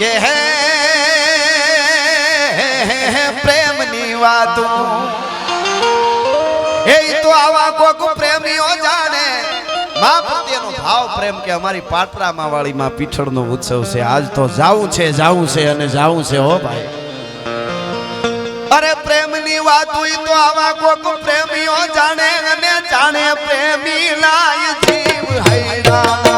કે હે પ્રેમની વાતો. એ તો આવા કોક પ્રેમીઓ જાણે. માં પ્રત્યેનો ભાવ પ્રેમ કે અમારી પાટરામાં વાળીમાં પીઠળનો ઉત્સવ છે. આજ તો જાવું છે જાવું છે અને જાવું છે હો ભાઈ. અરે પ્રેમની વાત હોય તો આવા કોક પ્રેમીઓ જાણે અને જાણે પ્રેમી લાય જીવ. હૈરા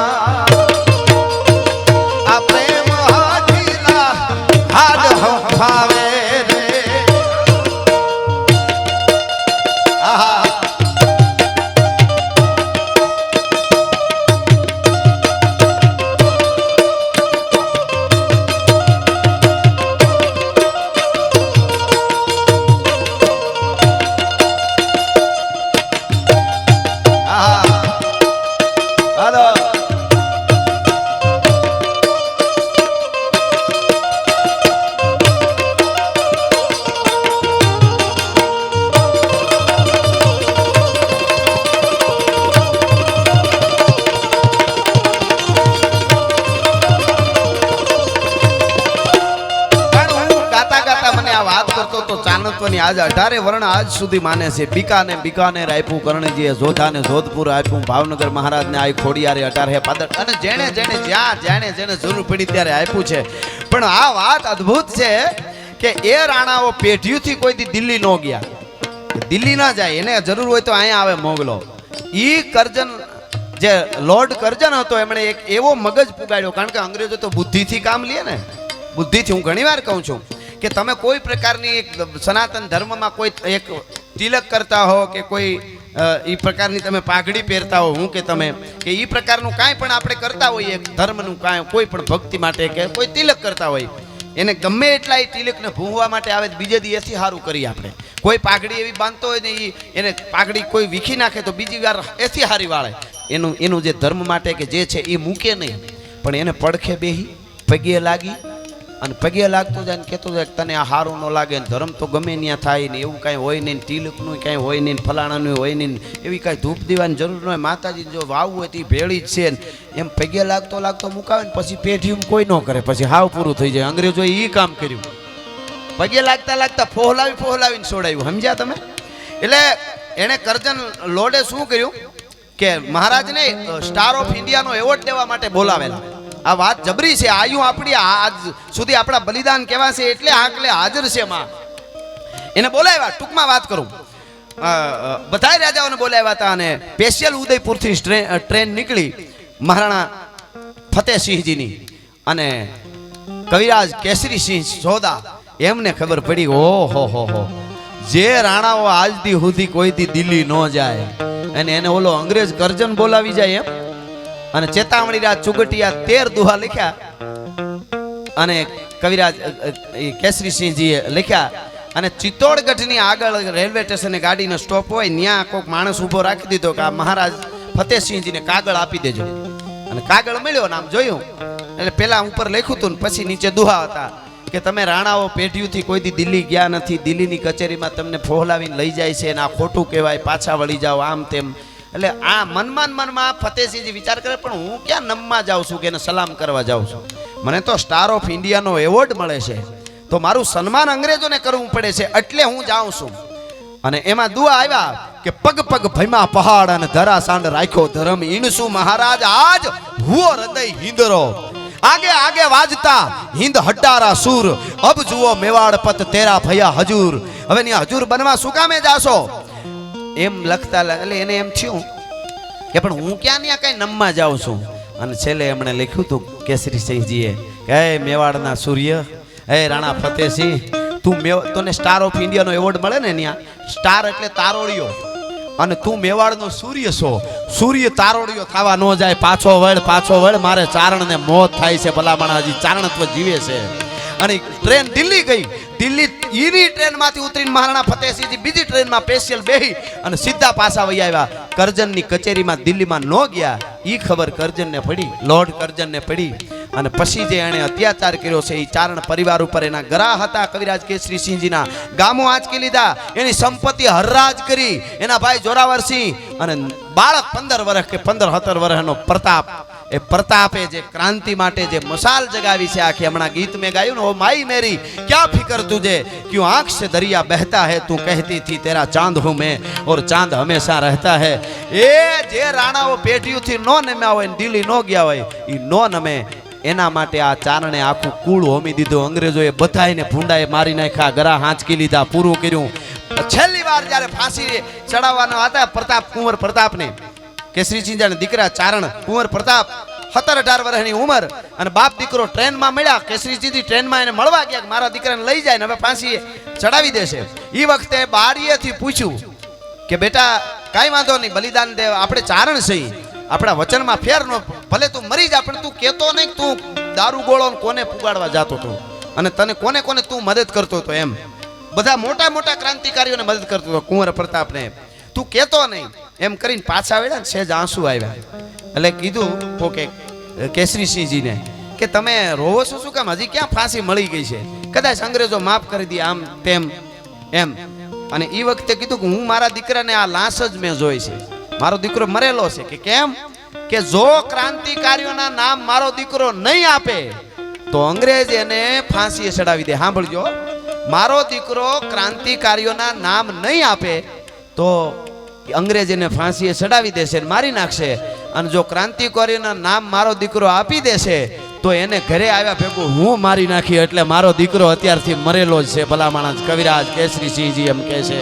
આજ અઢારે વર્ણ આજ સુધી માને છે. બીકાને બીકાનેર આપ્યું કરણજીએ જોધાને જોધપુર આપ્યું. ભાવનગર મહારાજને આ ખોડિયારે અઢારે પાદર. અને જેણે જેણે જ્યાં જેણે જેણે જરૂર પડી ત્યારે આપ્યું છે. પણ આ વાત અદ્ભુત છે કે એ રાણાઓ પેઢીઓથી કોઈ દી દિલ્હી ન ગયા. દિલ્હી ના જાય, એને જરૂર હોય તો અહીંયા આવે મોગલો. ઈ કરજન, જે લોર્ડ કરજન હતો, એમણે એક એવો મગજ પુગાડ્યો. કારણ કે અંગ્રેજો તો બુદ્ધિથી કામ લે ને. બુદ્ધિથી હું ઘણીવાર કહું છું. કે તમે કોઈ પ્રકારની સનાતન ધર્મમાં કોઈ એક તિલક કરતા હો કે કોઈ એ પ્રકારની તમે પાઘડી પહેરતા હો, હું કે તમે, કે એ પ્રકારનું કાંઈ પણ આપણે કરતા હોઈએ ધર્મનું કાંઈ, કોઈ પણ ભક્તિ માટે કે કોઈ તિલક કરતા હોય, એને ગમે એટલા એ તિલકને ભૂંગવા માટે આવે બીજે દિવસથી સારું કરીએ આપણે. કોઈ પાઘડી એવી બાંધતો હોય ને એ એને પાઘડી કોઈ વીખી નાખે તો બીજી વાર એથી હારી વાળે. એનું એનું જે ધર્મ માટે કે જે છે એ મૂકે નહીં, પણ એને પડખે બેહી, પગે લાગી અને પગે લાગતો જાય ને કહેતો જાય તને આ સારું ન લાગે ને ધર્મ તો ગમે ત્યાં થાય ને એવું કાંઈ હોય નહીં તિલકનું કાંઈ હોય નહીં ફલાણાનું હોય નહીં એવી કાંઈ ધૂપ દેવાની જરૂર ન હોય. માતાજી જો વાવવું હોય તો ભેળી જ છે ને એમ પગે લાગતો લાગતો મુકાવે ને પછી પેઢીમાં કોઈ ન કરે. પછી હાવ પૂરું થઈ જાય. અંગ્રેજોએ એ કામ કર્યું. પગે લાગતા લાગતા ફોહલાવી ફોહલાવીને છોડાયું સમજ્યા તમે? એટલે એણે કરજન લોડે શું કર્યું કે મહારાજને સ્ટાર ઓફ ઇન્ડિયાનો એવોર્ડ દેવા માટે બોલાવેલા. આ વાત જબરી છે. આયુ આપણી આજ સુધી આપણા બલિદાન કેવા છે એટલે આકલે હાજર છે માં. એને બોલાવ્યા, ટૂંકમાં વાત કરું. બધાય રાજાઓને બોલાવ્યા હતા અને સ્પેશિયલ ઉદયપુરથી ટ્રેન નીકળી મહારાણા ફતેહસિંહજીની. અને કવિરાજ કેસરીસિંહ સોદા, એમને ખબર પડી, ઓહો, હો હો. જે રાણાઓ આજથી સુધી કોઈથી દિલ્હી ન જાય. અને એને ઓલો અંગ્રેજ કરજન બોલાવી જાય એમ. અને ચેતાવણી રાજ ચુગટિયા તેર દુહા લખ્યા. અને કવિરાજ કેસરીસિંહજીએ લખ્યા. અને ચિત્તોડગઢની આગળ રેલવે સ્ટેશને ગાડીનો સ્ટોપ હોય ત્યાં કોઈક માણસ ઊભો રાખી દીધો કે આ મહારાજ ફતેહસિંહજીને કાગળ આપી દેજો. અને કાગળ મળ્યો નામ જોયું. એટલે પેલા ઉપર લખ્યું હતું ને પછી નીચે દુહા હતા કે તમે રાણાઓ પેઢીઓથી કોઈ દી દિલ્હી ગયા નથી, દિલ્હીની કચેરીમાં તમને ફોહલાવીને લઈ જાય છે અને આ ખોટું કહેવાય, પાછા વળી જાઓ, આમ તેમ. એટલે આ મનમાં મનમાં ફતેહસિંહજી વિચાર કરે, પણ હું ક્યાં નમમાં જાઉં છું કે એને સલામ કરવા જાઉં છું? મને તો સ્ટાર ઓફ ઇન્ડિયાનો એવોર્ડ મળે છે. તો મારું સન્માન અંગ્રેજોને કરવું પડે છે, એટલે હું જાઉં છું. અને એમાં દુઆ આવ્યા કે પગ પગ ભયમાં પહાડ અને ધરાસાંડ રાખ્યો. ધરમ ઈણસુ મહારાજ, આજ હુઓ હૃદય હિંદરો. આગે આગે વાજતા હિંદ હટારા સુર. અબ જુઓ મેવાડ પત તેરા ભયા હજુર. હવે ની હજુર બનવા શું કામે જાશો? એમ લખતા એટલે એને એમ થયું કે પણ હું ક્યાં ત્યાં કઈ નમમાં જાઉં છું. અને છેલ્લે એમણે લખ્યું હતું કેસરી સિંહજીએ કે, હે મેવાડના સૂર્ય, હે રાણા ફતેહસિંહ, તું મેવ તને સ્ટાર ઓફ ઇન્ડિયાનો એવોર્ડ મળે ને ત્યાં સ્ટાર એટલે તારોડિયો અને તું મેવાડનો સૂર્ય છો. સૂર્ય તારોડિયો થવા ન જાય. પાછો વળ પાછો વળ, મારે ચારણને મોત થાય છે ભલામણ હજી ચારણત્વ જીવે છે. અને ટ્રેન દિલ્હી ગઈ. દિલ્હી ઈની ટ્રેનમાંથી ઉતરીને મહારાણા ફતેહસિંહજી બીજી ટ્રેનમાં સ્પેશિયલ બેહી અને સીધા પાછા વહી આવ્યા. કરજનની કચેરીમાં દિલ્હીમાં ન ગયા. ઈ ખબર કરજનને પડી, લોર્ડ કરજનને પડી. અને પછી જે એણે અત્યાચાર કર્યો છે એ ચારણ પરિવાર ઉપર એના ગરા હતા કવિરાજ કેસરી સિંહજીના. ગામો આંચકી લીધા, એની સંપત્તિ હરરાજ કરી. એના ભાઈ જોરાવરસિંહ અને બાળક પંદર વર્ષ કે પંદર સત્તર વર્ષનો પ્રતાપ એ પ્રતાપે જે ક્રાંતિ માટે જે મસાલ જગાવી છે આખી, હમણાં ગીત મેં ગાયું ને, ઓ માઈ મેરી, ક્યાં ફિકર તુજે? ક્યું આંખ સે દરિયા બહેતા હે, તું કહેતી થી તેરા ચાંદ હું મેં, ઓર ચાંદ હંમેશા રહેતા હે. એ જે રાણાઓ પેઢીઓથી નો નમ્યા હોય દિલ્હી નો ગયા હોય એ નો નમે. એના માટે આ ચારણે આખું કુળ હોમી દીધું. અંગ્રેજોએ બધાને ભૂંડાએ મારી નાખ્યા, ગરા હાંચકી લીધા, પૂરું કર્યું. છેલ્લી વાર જ્યારે ફાંસી ચડાવવાના હતા, પ્રતાપ, કુંવર પ્રતાપને કેસરીસિંહ ચિંજાના દીકરા ચારણ કુંવર પ્રતાપ સત્તર અઢાર વર્ષની ઉંમર અને બાપ દીકરો ટ્રેનમાં મળ્યા. કેસરીસિંહથી ટ્રેનમાં એને મળવા ગયા મારા દીકરાને લઈ જાય ને હવે ફાંસી ચડાવી દેશે. એ વખતે બારીએથી પૂછ્યું કે બેટા, કાંઈ વાંધો નહીં, બલિદાન દે, આપણે ચારણ છે આપણા વચનમાં ફેર નો, ભલે તું મરી જા, પણ તું કહેતો નહીં તું દારૂ ગોળો કોને પુગાડવા જતો હતો. અને તને કોને કોને તું મદદ કરતો હતો એમ. બધા મોટા મોટા ક્રાંતિકારીઓને મદદ કરતો હતો કુંવર પ્રતાપને. તું કહેતો નહીં. એમ કરીને પાછા આવ્યા ને સહેજ આંસુ આવ્યા. એટલે કીધું, ઓકે, કેસરીસિંહજીને કે તમે રોવો છો શું કામ? હજી ક્યાં ફાંસી મળી ગઈ છે? કદાચ અંગ્રેજો માફ કરી દે આમ તેમ, એમ. અને એ વખતે કીધું કે હું મારા દીકરાને આ લાશ જ મેં જોઈ છે. મારો દીકરો મરેલો છે. કે કેમ? કે જો ક્રાંતિકારીઓના નામ મારો દીકરો નહીં આપે, તો અંગ્રેજ એને ફાંસીએ ચડાવી દે. સાંભળજો. મારો દીકરો ક્રાંતિકારીઓના નામ નહીં આપે, તો અંગ્રેજ એને ફાંસીએ ચડાવી દેશે મારી નાખશે. અને જો ક્રાંતિકારીઓના નામ મારો દીકરો આપી દેશે, તો એને ઘરે આવ્યા ભેગું હું મારી નાખી એટલે મારો દીકરો અત્યારથી મરેલો જ છે ભલા માણસ. કવિરાજ કેસરીસિંહજી એમ કહે છે.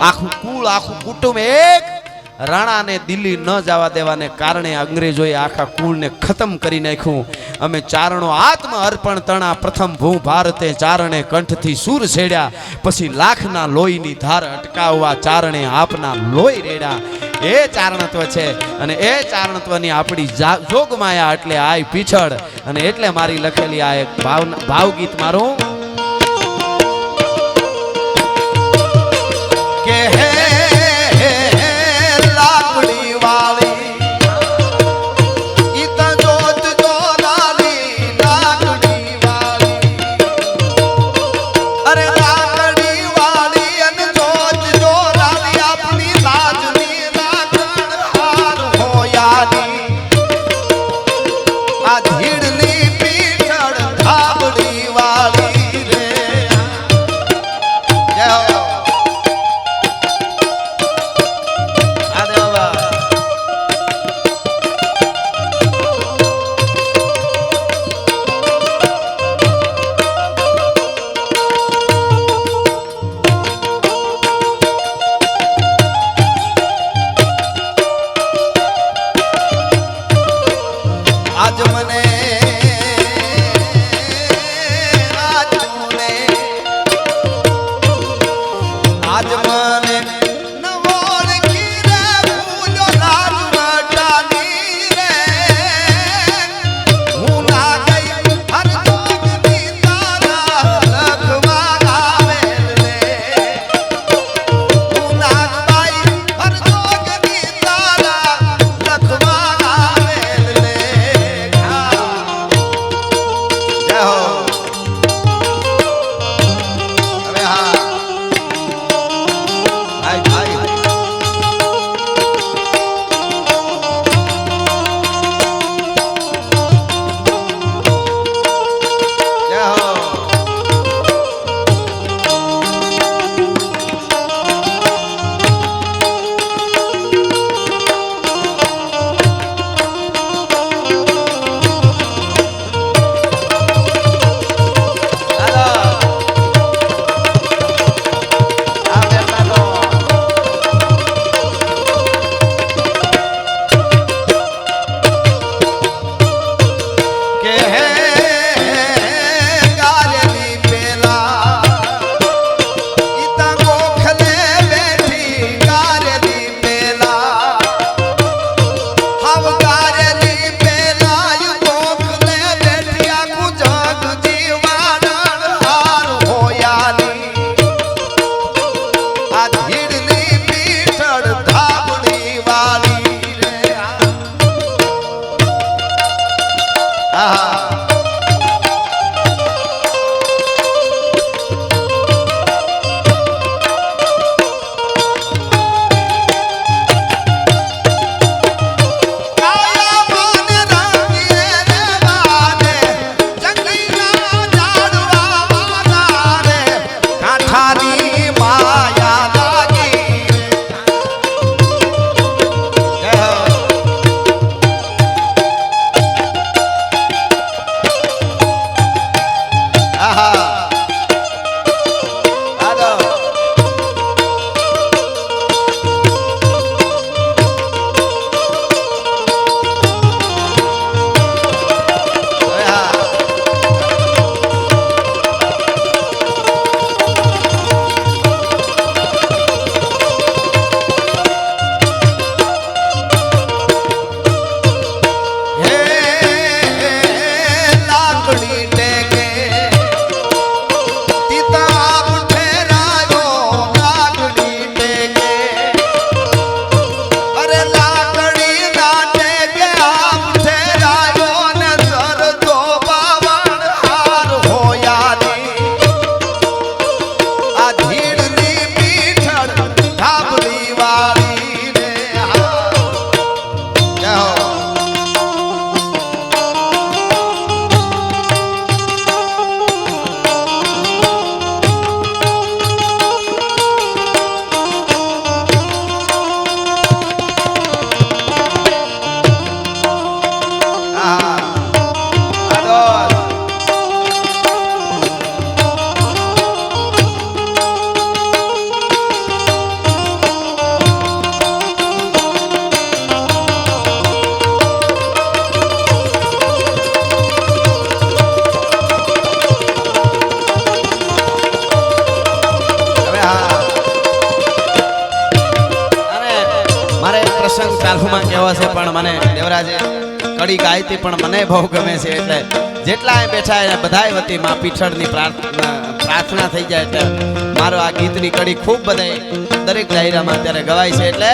આખું કુળ, આખું કુટુંબ એક રાણાને દિલ્હી ન જવા દેવાને કારણે અંગ્રેજોએ આખા કુળને ખતમ કરી નાખ્યું. અમે ચારણો આત્મ અર્પણ તણા પ્રથમ ભૂ ભારતે ચારણે કંઠથી સૂર છેડ્યા. પછી લાખના લોહીની ધાર અટકાવવા ચારણે આપના લોહી રેડ્યા. એ ચારણત્વ છે અને એ ચારણત્વની આપણી જોગમાયા એટલે આય પીછળ. અને એટલે મારી લખેલી આ એક ભાવ, ભાવગીત મારું ચાલુમાં કેવો છે પણ મને દેવરાજે કડી ગાયતી પણ મને બહુ ગમે છે એટલે જેટલા બેઠા એને બધાય વતી માં પીછળની પ્રાર્થના પ્રાર્થના થઈ જાય એટલે મારો આ ગીતની કડી ખૂબ બધાય દરેક ડાયરામાં અત્યારે ગવાય છે એટલે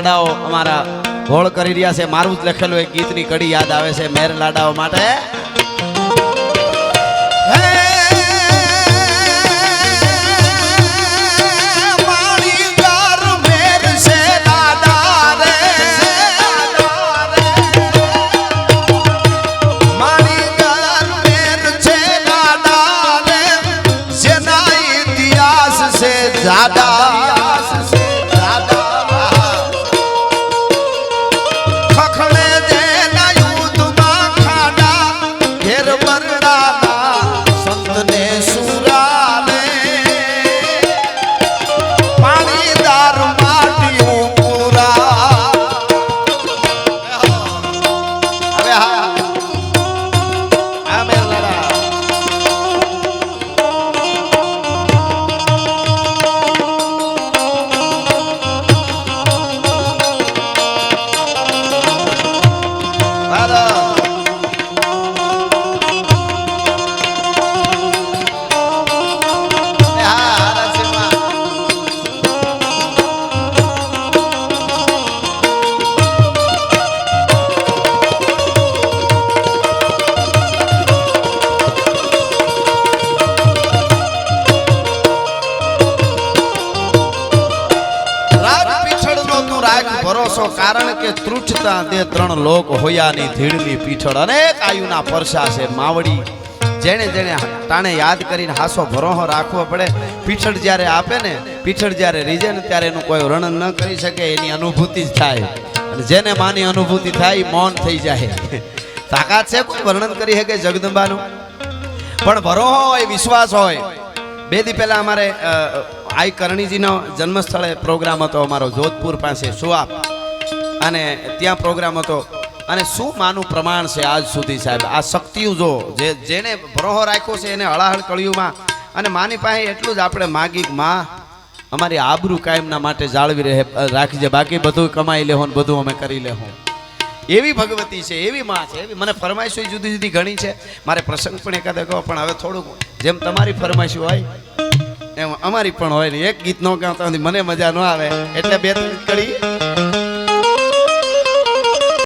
લાડાઓ અમારા ઘોળ કરી રહ્યા છે. મારું જ લખેલું એક ગીતની કડી યાદ આવે છે. મેર લાડાઓ માટે. ભરોસો કારણ કે તૃછતા તે ત્રણ લોક હોયાની ધીડની પીઠળ. અનેક આયુના પરસા છે માવડી. જેણે જેણે તાણે યાદ કરીને હાસો ભરોહો રાખવો પડે. પીઠળ જ્યારે આપે ને, પીઠળ જ્યારે રીજે ને ત્યારે એનું કોઈ વર્ણન ન કરી શકે, એની અનુભૂતિ જ થાય. અને જેને માની અનુભૂતિ થાય મૌન થઈ જાય. તાકાત છે કોઈ વર્ણન કરી શકે જગદંબાનું? પણ ભરોહો હોય, વિશ્વાસ હોય. બે દી પહેલા અમારે આઈ કરણીજીનો જન્મસ્થળે પ્રોગ્રામ હતો અમારો, જોધપુર પાસે, સુઆપ. અને ત્યાં પ્રોગ્રામ હતો. અને શું માનું પ્રમાણ છે આજ સુધી સાહેબ? આ શક્તિઓ જો, જે જેને ભરોહો રાખ્યો છે એને હળાહળ કળિયુમાં અને માની પાસે એટલું જ આપણે માગી માં, અમારી આબરૂ કાયમના માટે જાળવી રહે રાખજે, બાકી બધું કમાઈ લેહો ને બધું અમે કરી લેહો. એવી ભગવતી છે, એવી માં છે, એવી મને ફરમાઈશો જુદી જુદી ઘણી છે. મારે પ્રસંગ પણ એકાદ કહો પણ હવે થોડુંક જેમ તમારી ફરમાઈશો હોય, એમ અમારી પણ હોય ને. એક ગીત ન ગાતા મને મજા ન આવે. એટલે બે ત્રણ કડી